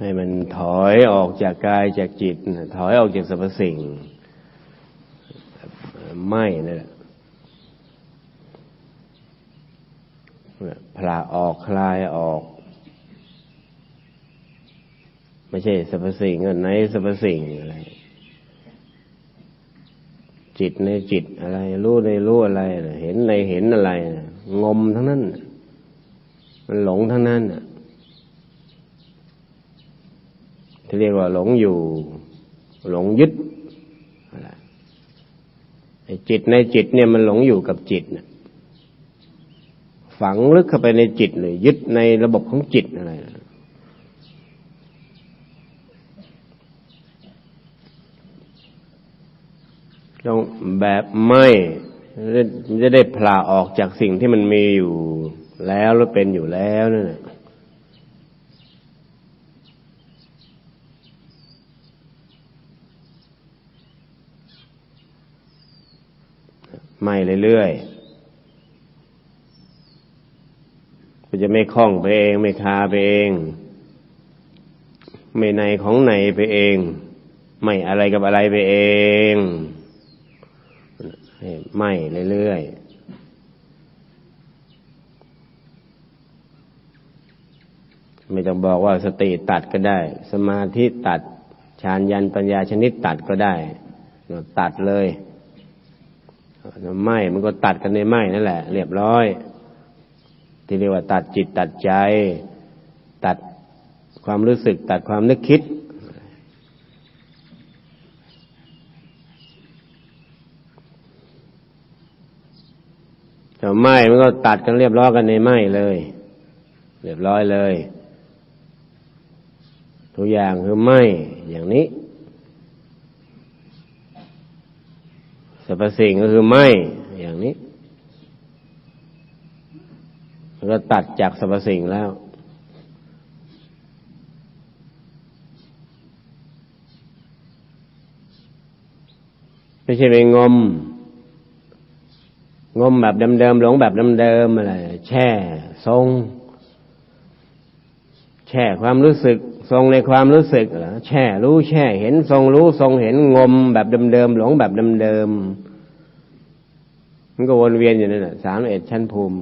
ให้มันถอยออกจากกายจากจิต ถอยออกจากสรรพสิ่ง ไม่นี่แหละพลาออกคลายออก ไม่ใช่สรรพสิ่งไหนสรรพสิ่งอะไรจิตในจิตอะไร รู้ในรู้อะไร เห็นในเห็นอะไร งมทั้งนั้น มันหลงทั้งนั้น ที่เรียกว่าหลงอยู่ หลงยึดจิตในจิตเนี่ยมันหลงอยู่กับจิตนะฝังลึกเข้าไปในจิตเลยยึดในระบบของจิตอะไรนะต้องแบบไม่จะได้พลาออกจากสิ่งที่มันมีอยู่แล้วหรือเป็นอยู่แล้วนั่นแหละ ไม่เรื่อยๆก็จะไม่คล้องไปเอง ไม่คาไปเอง ไม่ในของในไปเอง ไม่อะไรกับอะไรไปเองไม่เรื่อยๆไม่ต้องบอกว่าสติตัดก็ได้ สมาธิตัดฌานยันปัญญาชนิดตัดก็ได้ ตัดเลย ไหมมันก็ตัดกันในไหมนั่นแหละ เรียบร้อย ที่เรียกว่าตัดจิตตัดใจ ตัดความรู้สึก ตัดความนึกคิดแต่ไหมมันก็ตัดกันเรียบร้อยกันในไหมเลย เรียบร้อยเลย ทุกอย่างคือไหมอย่างนี้รร พสิ่งก็คือไม่อย่างนี้แล้วก็ตัดจากสรรพสิ่งแล้ว ไม่ใช่ไปงม งมแบบเดิมๆหลงแบบเดิมๆอะไรแช่ทรง แช่ความรู้สึก ทรงในความรู้สึกเหรอแช่รู้แช่เห็นทรงรู้ทรงเห็นงมแบบเดิมๆหลงแบบเดิมๆ มันก็วนเวียนอยู่นั่นแหละสามเอ็ดชั้นภูมิ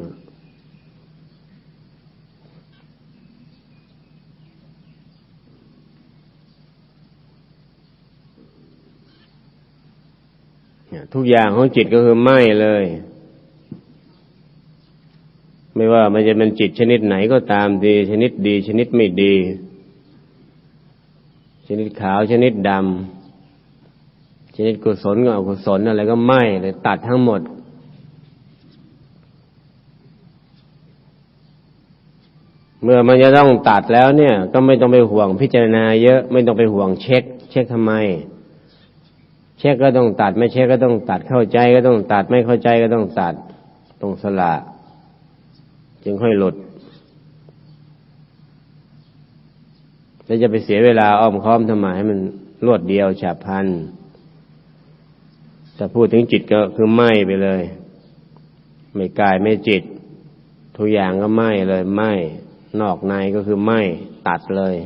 ทุกอย่างของจิตก็คือไหมเลย ไม่ว่ามันจะเป็นจิตชนิดไหนก็ตามดี ชนิดดี ชนิดไม่ดี ชนิดขาวชนิดดำชนิดกุศลก็อกุศลอะไรก็ไหมเลยตัดทั้งหมด เมื่อมันจะต้องตัดแล้วเนี่ย ก็ไม่ต้องไปห่วงพิจารณาเยอะไม่ต้องไปห่วงเช็ค เช็คทำไม เช็คก็ต้องตัด ไม่เช็คก็ต้องตัดเข้าใจก็ต้องตัด ไม่เข้าใจก็ต้องตัดตรงสละ จึงค่อยหลุดแล้วจะไปเสียเวลาอ้อมค้อมทำไมให้มันรวดเดียวฉับพลันจะพูดถึงจิตก็คือไหมไปเลย ไม่กายไม่จิต ทุกอย่างก็ไหมเลยไหม นอกในก็คือไม่ตัดเลย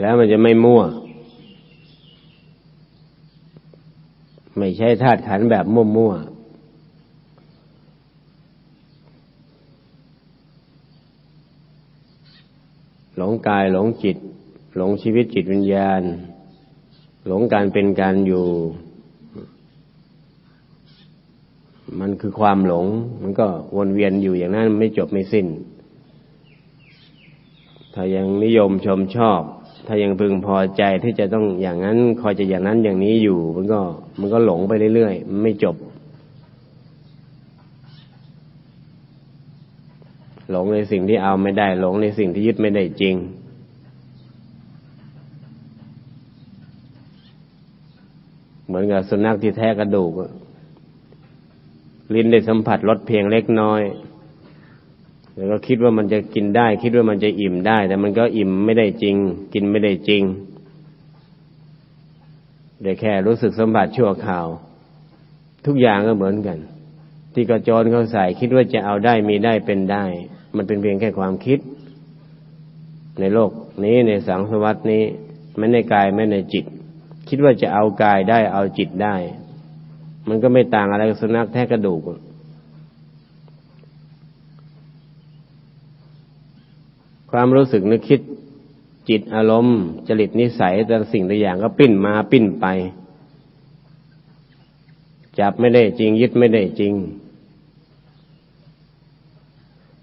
แล้วมันจะไม่มั่ว ไม่ใช่ธาตุขันแบบมั่วๆหลงกายหลงจิต หลงชีวิตจิตวิญญาณ หลงการเป็นการอยู่ มันคือความหลง มันก็วนเวียนอยู่อย่างนั้นไม่จบไม่สิ้น ถ้ายังนิยมชมชอบ ถ้ายังพึงพอใจที่จะต้องอย่างนั้น คอยจะอย่างนั้นอย่างนี้อยู่ มันก็ มันก็หลงไปเรื่อยๆไม่จบ หลงในสิ่งที่เอาไม่ได้ หลงในสิ่งที่ยึดไม่ได้จริงเห มือนกับสุนัขที่แท้กระดูก ลิ้นได้สัมผัสรสเพียงเล็กน้อย แล้วก็คิดว่ามันจะกินได้ คิดว่ามันจะอิ่มได้ แต่มันก็อิ่มไม่ได้จริง กินไม่ได้จริงได้แค่รู้สึกสัมผัสชั่วคราว ทุกอย่างก็เหมือนกัน ที่กระจนเขาใส่คิดว่าจะเอาได้มีได้เป็นได้ มันเป็นเพียงแค่ความคิด ในโลกนี้ในสังสวัสดนี้ไม่ในกายไม่ในจิต คิดว่าจะเอากายได้เอาจิตได้ มันก็ไม่ต่างอะไรกับสุนัขแท้กระดูก ความรู้สึกนึกคิดจิตอารมณ์ จริตนิสัยแต่สิ่งต่อย่างก็ปิ้นมาปิ้นไป จับไม่ได้จริง ยึดไม่ได้จริง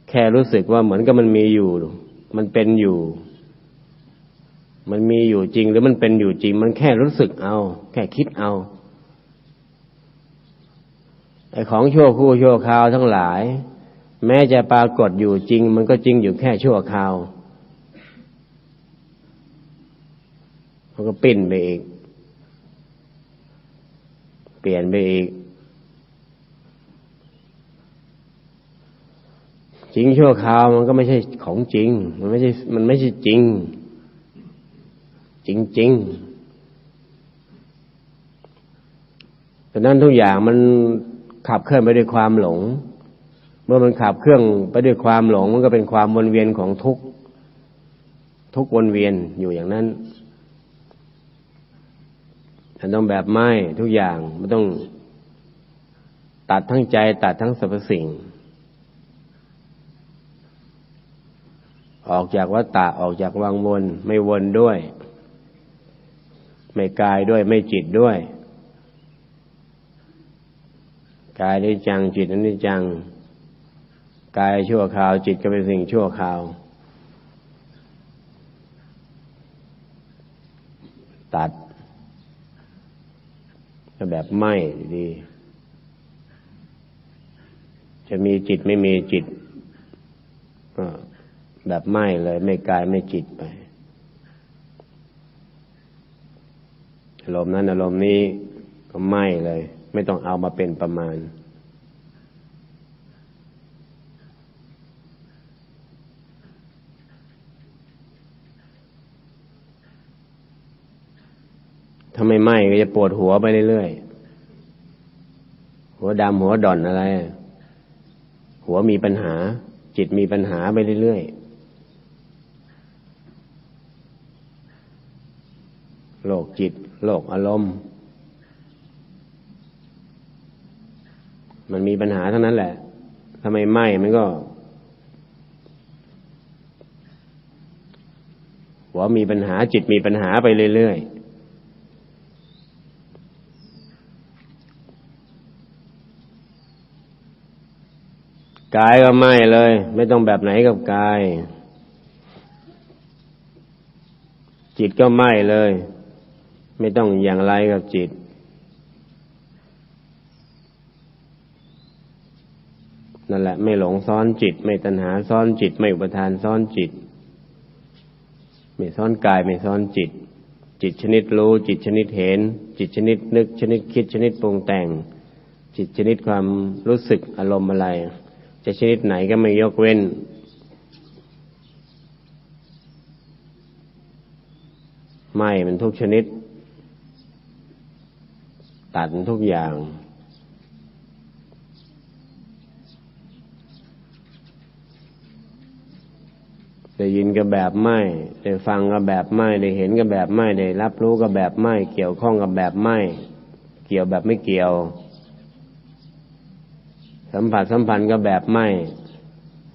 แค่รู้สึกว่าเหมือนกับมันมีอยู่ มันเป็นอยู่ มันมีอยู่จริงหรือมันเป็นอยู่จริง มันแค่รู้สึกเอา แค่คิดเอาไอ้ของชั่วคู่ชั่วคราวทั้งหลาย แม้จะปรากฏอยู่จริง มันก็จริงอยู่แค่ชั่วคราวมันก็ปิ้นไปอีก เปลี่ยนไปอีก จริงชั่วคราวมันก็ไม่ใช่ของจริง มันไม่ใช่มันไม่ใช่จริง จริงจริงนั้นทุกอย่างมันขับเคลื่อนไปด้วยความหลง เมื่อมันขับเคลื่อนไปด้วยความหลง มันก็เป็นความวนเวียนของทุกทุกวนเวียนอยู่อย่างนั้นมันต้องแบบไม่ทุกอย่างมันต้องตัดทั้งใจ ตัดทั้งสรรพสิ่ง ออกจากวัฏฏะออกจากวังวนไม่วนด้วย ไม่กายด้วยไม่จิตด้วย กายนี้จังจิตนั้นนี่จัง กายชั่วคราว จิตก็เป็นสิ่งชั่วคราว ตัดแบบไม่ดี จะมีจิตไม่มีจิต ก็แบบไม่เลย ไม่กายไม่จิตไป อารมณ์นั้นอารมณ์นี้ก็ไม่เลย ไม่ต้องเอามาเป็นประมาณ ถ้าไม่ไหม้ก็จะปวดหัวไปเรื่อยๆ หัวดำหัวด่อนอะไร หัวมีปัญหา จิตมีปัญหาไปเรื่อยๆโลกจิต โลกอารมณ์ มันมีปัญหาเท่านั้นแหละทำไมไหม้มันก็หัวมีปัญหาจิตมีปัญหาไปเรื่อยๆกายก็ไม่เลย ไม่ต้องแบบไหนกับกาย จิตก็ไม่เลย ไม่ต้องอย่างไรกับจิต นั่นแหละ ไม่หลงซ้อนจิต ไม่ตัณหาซ้อนจิต ไม่อุปทานซ้อนจิต ไม่ซ้อนกายไม่ซ้อนจิต จิตชนิดรู้จิตชนิดเห็น จิตชนิดนึก ชนิดคิดชนิดปรุงแต่ง จิตชนิดความรู้สึกอารมณ์อะไร จะชนิดไหนก็ไม่ยกเว้นไม่มันทุกชนิด ตัดทุกอย่าง ได้ยินก็แบบไม่ ได้ฟังก็แบบไม่ ได้เห็นก็แบบไม่ ได้รับรู้ก็แบบไม่ เกี่ยวข้องกับแบบไม่ เกี่ยวแบบไม่เกี่ยว สัมผัสสัมพันธ์ก็แบบไม่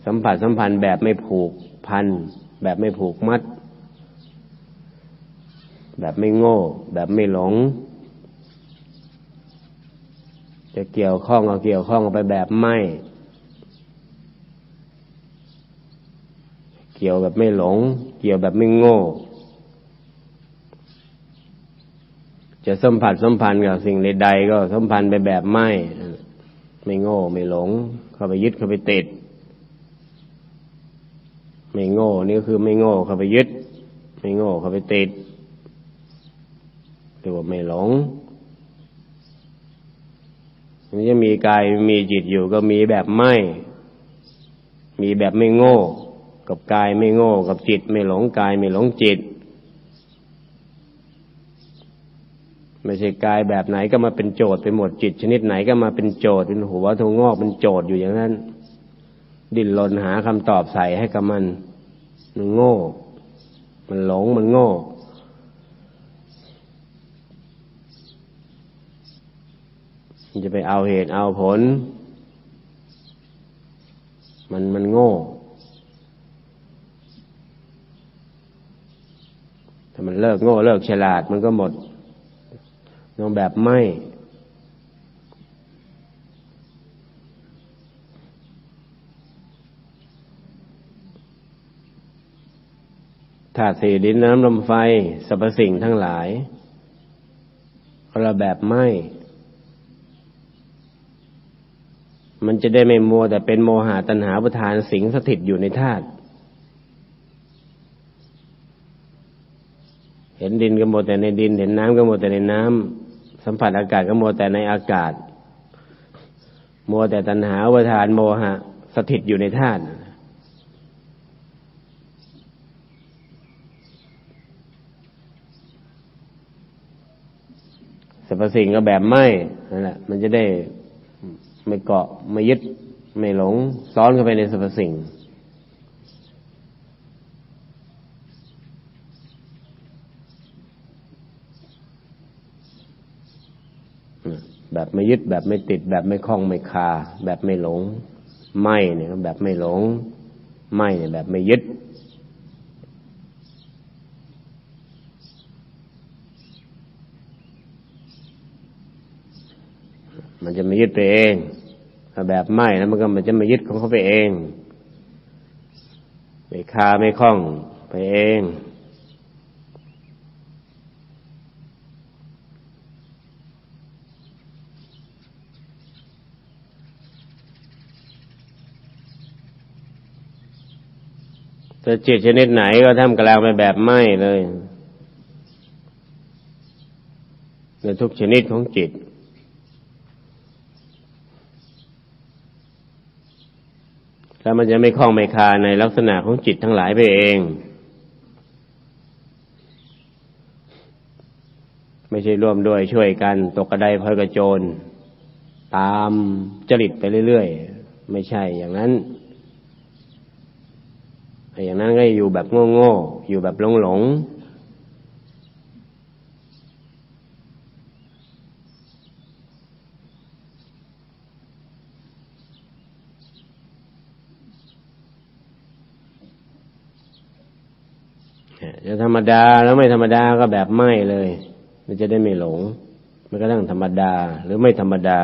สัมผัสสัมพันธ์แบบไม่ผูกพัน แบบไม่ผูกมัด แบบไม่โง่ แบบไม่หลง จะเกี่ยวข้องก็เกี่ยวข้องไปแบบไม่ เกี่ยวแบบไม่หลง เกี่ยวแบบไม่โง่ จะสัมผัสสัมพันธ์กับสิ่งใดๆก็สัมพันธ์ไปแบบไม่ ไม่โง่ไม่หลง เข้าไปยึดเข้าไปติด ไม่โง่นี่ก็คือไม่โง่เข้าไปยึด ไม่โง่เข้าไปติดเรียกว่าไม่หลง มันจะมีกายมีจิตอยู่ก็มีแบบไม่ มีแบบไม่โง่ กับกายไม่โง่ กับจิตไม่หลงกายไม่หลงจิต ไม่ใช่กายแบบไหนก็มาเป็นโจทย์ไปหมดจิต ชนิดไหนก็มาเป็นโจทย์เป็นหัวทงงอกเป็นโจทย์อยู่อย่างนั้น ดิ้นรนหาคำตอบใส่ให้กับมันมันโง่ มันหลงมันโง่ มันจะไปเอาเหตุเอาผล มันมันโง่ถ้ามันเลิกโง่เลิกฉลาดมันก็หมดนองแบบไม่ธาตุสี่ดินน้ำลมไฟสรรพสิ่งทั้งหลายคนละแบบไม่ มันจะได้ไม่มัวแต่เป็นโมหะตัณหาประทานสิงสถิตอยู่ในธาตุเห็นดินก็หมดแต่ในดิน เห็นน้ำก็หมดแต่ในน้ำสัมผัสอากาศก็หมดแต่ในอากาศ มัวแต่ตัณหาอุปทานโมหะ สถิตอยู่ในธาตุสรรพสิ่งก็แบบไม่นั่นแหละมันจะได้ ไม่เกาะไม่ยึด ไม่หลง ซ้อนเข้าไปในสรรพสิ่ง แบบไม่ยึดแบบไม่ติด แบบไม่คล้องไม่คา แบบไม่หลง ไม่เนี่ยแบบไม่หลง ไม่เนี่ยแบบไม่ยึดมันจะไม่ยึดไปเอง ถ้าแบบไม่แล้วมันก็มันจะม่ยึดของเขาไปเองไม่คาไม่คล้องไปเองแต่จิตชนิดไหนก็ทำกลางไปแบบไม่เลยในทุกชนิดของจิต แล้วมันจะไม่คล้องไม่คาในลักษณะของจิตทั้งหลายไปเอง ไม่ใช่ร่วมด้วยช่วยกัน ตกกระไดพลอยกระโจน ตามจริตไปเรื่อยๆ ไม่ใช่อย่างนั้น อย่างนั้นก็อยู่แบบโง่ๆ อยู่แบบหลงๆ จะธรรมดาแล้วไม่ธรรมดาก็แบบไม่เลย มันจะได้ไม่หลงมันก็ต้องธรรมดาหรือไม่ธรรมดา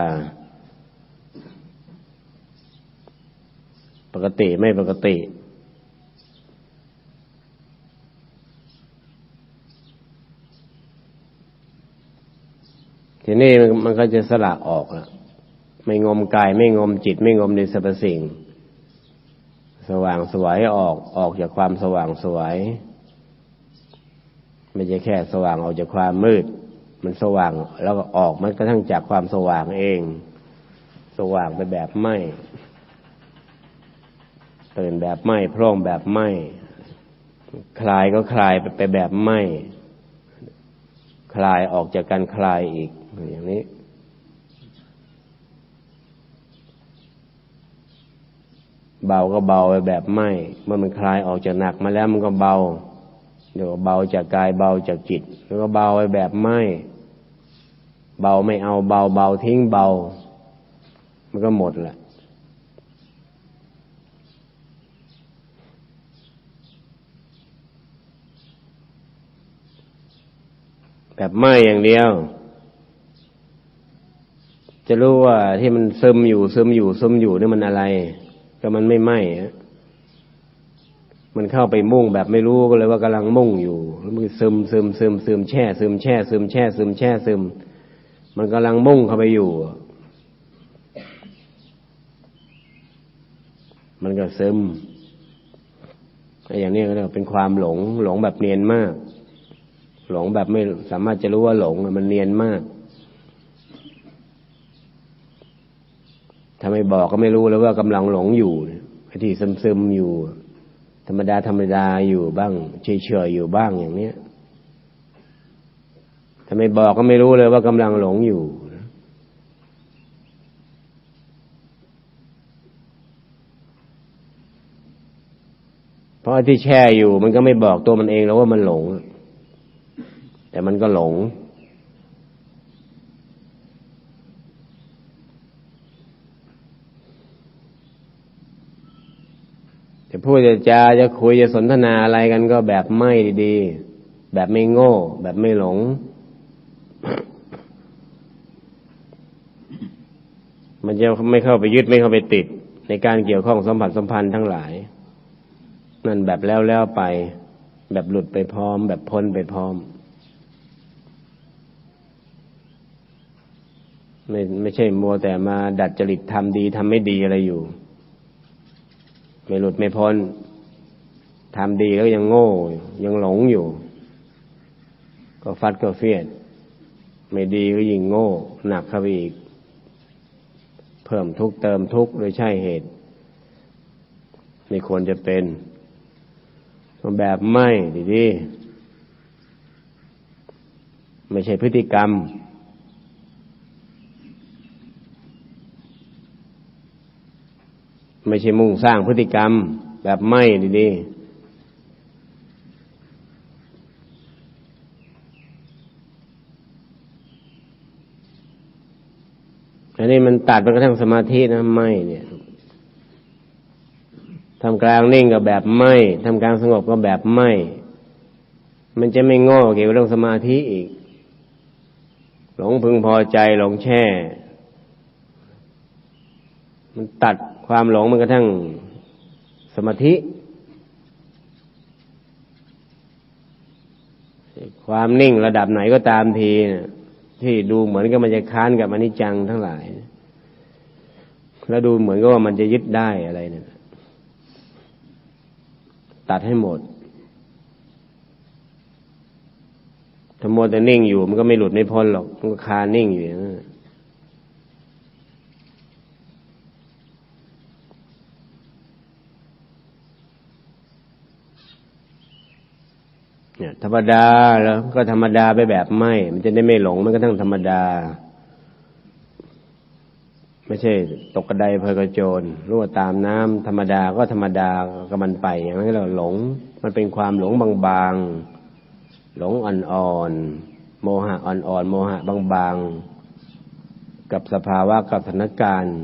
ปกติไม่ปกติทีนี้มันก็จะสละออกล้วไม่งมกายไม่งมจิต ไม่งมในสรรพสิ่ง สว่างสวยออกออกจากความสว่างสวย ไม่ใช่แค่สว่างออกจากความมืด มันสว่างแล้วก็ออกมันก็ทั้งจากความสว่างเอง สว่างไปแบบไม่ตื่นแบบไม่พร่องแบบไม่ คลายก็คลายไปแบบไม่ คลายออกจากการคลายอีกอย่างนี้ เบาก็เบาไปแบบไม่ เมื่อมันคลายออกจากหนักมาแล้วมันก็เบา เดี๋ยวเบาจากกายเบาจากจิตแล้วก็เบาไปแบบไม่ เบาไม่เอาเบาเบาทิ้งเบา มันก็หมดแหละแบบไม่อย่างเดียว จะรู้ว่าที่มันซึมอยู่ซึมอยู่ซึมอยู่นี่มันอะไร ก็มันไม่ไหม้ มันเข้าไปมุ่งแบบไม่รู้ก็เลยว่ากำลังมุ่งอยู่แล้วมันซึมซึมซึมซึมแช่ซึมแช่ซึมแช่ซึมแช่ซึม มันกำลังมุ่งเข้าไปอยู่ มันก็ซึมอย่างนี้ก็เรียกเป็นความหลง หลงแบบเนียนมาก หลงแบบไม่สามารถจะรู้ว่าหลงมันเนียนมากถ้าไม่บอกก็ไม่รู้แล้วว่ากำลังหลงอยู่ไอ้ที่ซึมๆอยู่ ธรรมดาธรรมดาอยู่บ้างเฉยๆอยู่บ้างอย่างเนี้ยถ้ถ้าไม่บอกก็ไม่รู้เลยว่ากำลังหลงอยู่เพราะที่แช่อยู่มันก็ไม่บอกตัวมันเองแล้วว่ามันหลง แต่มันก็หลง จะพูดจะจาจะคุยจะสนทนาอะไรกันก็แบบไม่ดีๆแบบไม่โง่ แบบไม่หลง มันจะไม่เข้าไปยึดไม่เข้าไปติด ในการเกี่ยวข้องสัมผัสสัมพันธ์ทั้งหลาย นั่นแบบแล้วแล้วไป แบบหลุดไปพร้อม แบบพ้นไปพร้อมไม่ไม่ใช่มัวแต่มาดัดจริตทำดีทำไม่ดีอะไรอยู่ ไม่หลุดไม่พ้นทำดีแล้วยังโง่ ยังหลงอยู่ ก็ฟัดก็เฟียด ไม่ดีก็ยิ่งโง่ หนักเข้าไปอีก เพิ่มทุกเติมทุกโดยใช่เหตุ ไม่ควรจะเป็นแบบไม่ดีดีไม่ใช่พฤติกรรม ไม่ใช่มุ่งสร้างพฤติกรรมแบบไม่ดีๆอันนี้มันตัดไปกระทั่งสมาธินะไม่เนี่ยทำกลางนิ่งกับแบบไม่ทำกลางสงบก็แบบไม่ มันจะไม่ง้อเกี่ยวกับเรื่องสมาธิอีก หลงพึงพอใจหลงแช่ มันตัด ความหลงมันกระทั่งสมาธิ ความนิ่งระดับไหนก็ตามทีนะที่ดูเหมือนกับมันจะค้านกับอนิจจังทั้งหลาย แล้วดูเหมือนกับว่ามันจะยึดได้อะไรเนี่ยตัดให้หมดถ้ามัวแต่นิ่งอยู่มันก็ไม่หลุดไม่พ้นหรอก มันก็คานิ่งอยู่อย่างนั้น เนี่ย ธรรมดาแล้วก็ธรรมดาไปแบบไม่ มันจะได้ไม่หลงมันก็ทั้งธรรมดา ไม่ใช่ ตกกระไดเพลกระโจนรู้ว่าตามน้ำธรรมดาก็ธรรมดาก็มันไป อย่างนั้นเราหลง มันเป็นความหลงบางๆ หลงอ่อนๆโมหะอ่อนๆโมหะบางๆ กับสภาวะกับสถานการณ์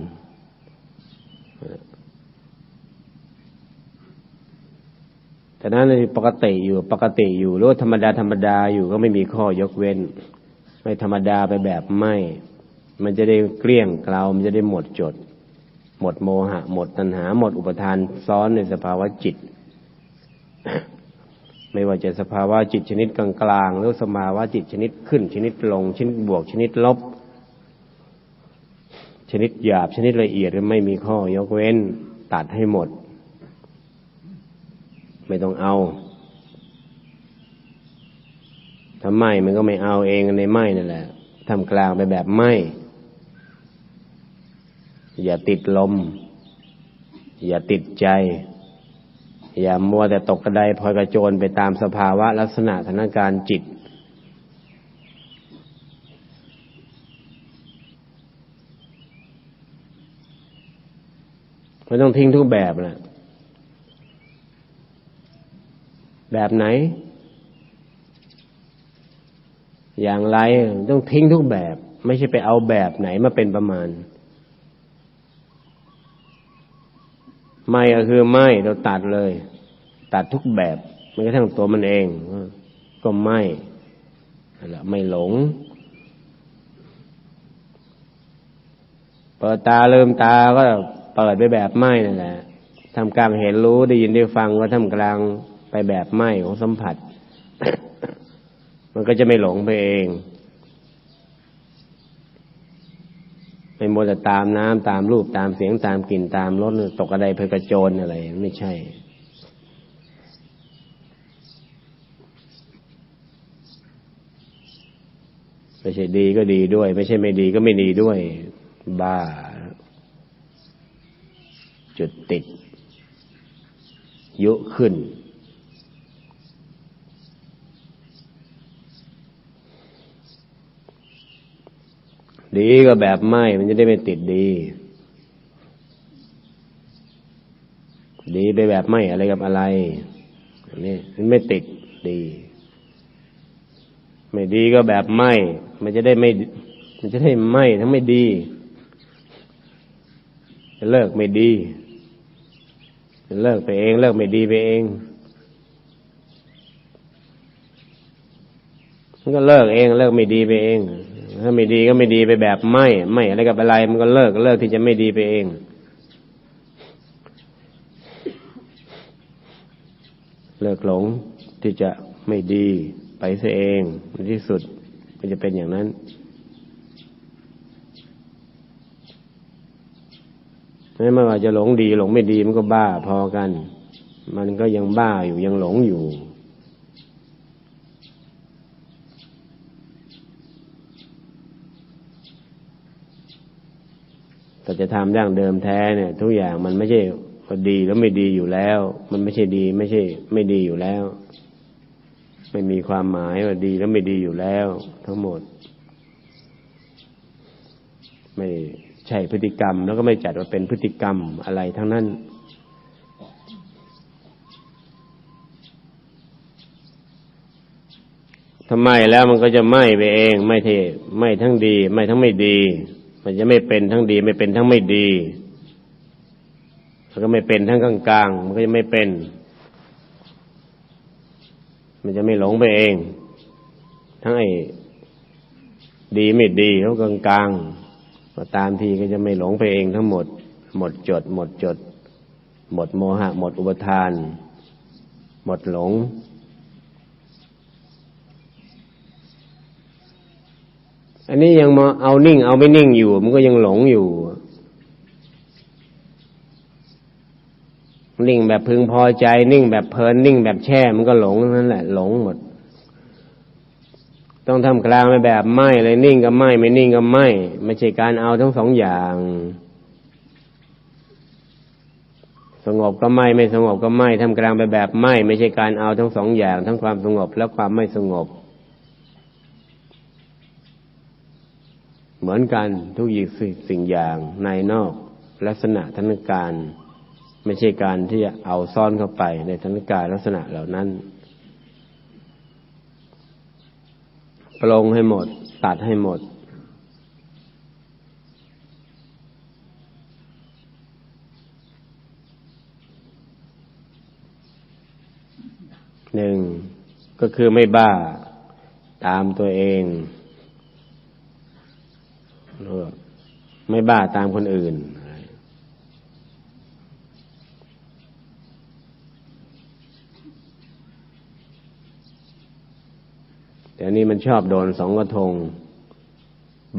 แต่นั้นปกติอยู่ปกติอยู่หรือธรรมดาธรรมดาอยู่ก็ไม่มีข้อยกเว้น ไม่ธรรมดาไปแบบไม่ มันจะได้เกลี้ยงเกลามันจะได้หมดจด หมดโมหะ หมดตัณหา หมดอุปทานซ้อนในสภาวะจิต ไม่ว่าจะสภาวะจิตชนิดกลางๆหรือสภาวะจิตชนิดขึ้น ชนิดลง ชนิดบวก ชนิดลบ ชนิดหยาบชนิดละเอียดไม่มีข้อยกเว้น ตัดให้หมด ไม่ต้องเอาถ้าไม่มันก็ไม่เอาเองในไม่นั่นแหละทำกลางไปแบบไม่ อย่าติดลม อย่าติดใจ อย่ามัวแต่ตกกระไดพลอยกระโจนไปตามสภาวะลักษณะสถานการณ์จิต ไม่ต้องทิ้งทุกแบบแหละ แบบไหน อย่างไรต้องทิ้งทุกแบบ ไม่ใช่ไปเอาแบบไหนมาเป็นประมาณ ไม่ก็คือไม่เราตัดเลย ตัดทุกแบบไม่กระทั่งตัวมันเอง ก็ไม่ละไม่หลงเปิดตาเริ่มตาก็เปิดไปแบบไม่นั่นแหละทำกลางเห็นรู้ได้ยินได้ฟังว่าทำกลาง ไปแบบไหมของสัมผัส มันก็จะไม่หลงไปเอง ไม่โมแต่ตามน้ำตามรูปตามเสียงตามกลิ่นตามรสตกอะไรเพกระโจนอะไร ไม่ใช่ไม่ใช่ดีก็ดีด้วย ไม่ใช่ไม่ดีก็ไม่ดีด้วย บ้า จุดติด ยุขึ้น ดีก็แบบไม่ มันจะได้ไม่ติดดี ดีไปแบบไม่อะไรกับอะไรนี่มันไม่ติดดี ไม่ดีก็แบบไม่ มันจะได้ไม่ มันจะได้ไม่ทั้งไม่ดีจะเลิกไม่ดีจะเลิกไปเอง เลิกไม่ดีไปเองมันก็เลิกเอง เลิกไม่ดีไปเอง ถ้าไม่ดีก็ไม่ดีไปแบบไม่ไม่อะไรกับอะไร มันก็เลิกเลิกที่จะไม่ดีไปเอง เลิกหลงที่จะไม่ดีไปเสียเองในที่สุดก็จะเป็นอย่างนั้นไม่ว่าจะหลงดีหลงไม่ดีมันก็บ้าพอกัน มันก็ยังบ้าอยู่ยังหลงอยู่ แต่จะทำดั้งเดิมแท้เนี่ย ทุกอย่างมันไม่ใช่ดีแล้วไม่ดีอยู่แล้ว มันไม่ใช่ดี ไม่ใช่ ไม่ดีอยู่แล้ว ไม่มีความหมายว่าดีแล้วไม่ดีอยู่แล้ว ทั้งหมด ไม่ใช่พฤติกรรม แล้วก็ไม่จัดว่าเป็นพฤติกรรมอะไรทั้งนั้นทำไมแล้วมันก็จะไหม้ไปเอง ไม่เทไม่ทั้งดี ไม่ทั้งไม่ดี มันจะไม่เป็นทั้งดี ไม่เป็นทั้งไม่ดีมันก็ไม่เป็นทั้งกลางกลางมันก็จะไม่เป็น มันจะไม่หลงไปเอง ทั้งไอ้ดีไม่ดีเขากลางกลางก็ตามทีก็จะไม่หลงไปเองทั้งหมด หมดจด หมดจด หมดโมหะ หมดอุปทาน หมดหลง อันนี้ยังมาเอานิ่ง เอาไม่นิ่งอยู่ มันก็ยังหลงอยู่ นิ่งแบบพึงพอใจ นิ่งแบบเพลินนิ่งแบบแช่ มันก็หลงนั่นแหละ หลงหมด ต้องทำกลางไปแบบไม่เลยนิ่งก็ไม่ ไม่นิ่งก็ไม่ ไม่ใช่การเอาทั้งสองอย่าง สงบก็ไม่ ไม่สงบก็ไม่ทำกลางไปแบบไม่ ไม่ใช่การเอาทั้งสองอย่าง ทั้งความสงบและความไม่สงบ เหมือนกันทุกอย่างสิ่งอย่างในนอกลักษณะธนการไม่ใช่การที่จะเอาซ่อนเข้าไปในธนการลักษณะเหล่านั้นปลงให้หมด ตัดให้หมด หนึ่งก็คือไม่บ้าตามตัวเอง ไม่บ้าตามคนอื่น แต่นี่มันชอบโดนสองกระทง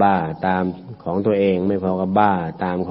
บ้าตามของตัวเอง ไม่พอกับบ้าตามของ